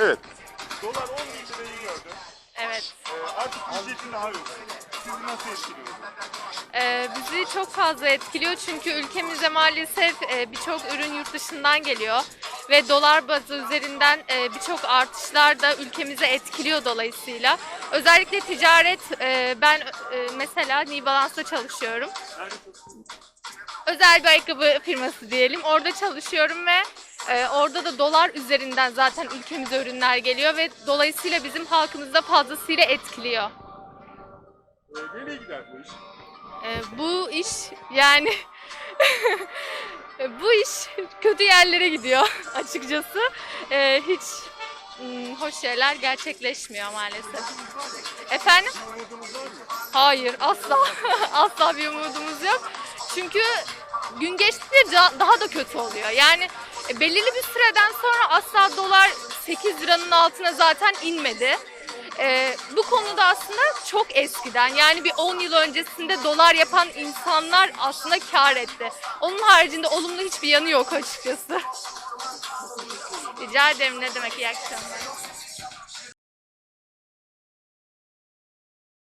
Evet. Dolar 10 bin lirayı gördü. Evet. Ee, artık ücretin daha yok. Sizi nasıl etkiliyor? Ee, bizi çok fazla etkiliyor çünkü ülkemize maalesef e, birçok ürün yurt dışından geliyor ve dolar bazı üzerinden e, birçok artışlar da ülkemize etkiliyor dolayısıyla. Özellikle ticaret, e, ben e, mesela New Balance'da çalışıyorum. Özel bir ayakkabı firması diyelim. Orada çalışıyorum ve e, orada da dolar üzerinden zaten ülkemize ürünler geliyor ve dolayısıyla bizim halkımızı da fazlasıyla etkiliyor. Ee, nereye gider bu iş? Ee, bu iş yani bu iş kötü yerlere gidiyor açıkçası. Ee, hiç hmm, hoş şeyler gerçekleşmiyor maalesef. Efendim? Hayır asla asla bir umudumuz yok. Çünkü gün geçtikçe daha da kötü oluyor. Yani e, belirli bir süreden sonra asla dolar 8 liranın altına zaten inmedi. E, bu konuda aslında çok eskiden yani bir 10 yıl öncesinde dolar yapan insanlar aslında kar etti. Onun haricinde olumlu hiçbir yanı yok açıkçası. Rica ederim ne demek iyi akşamlar.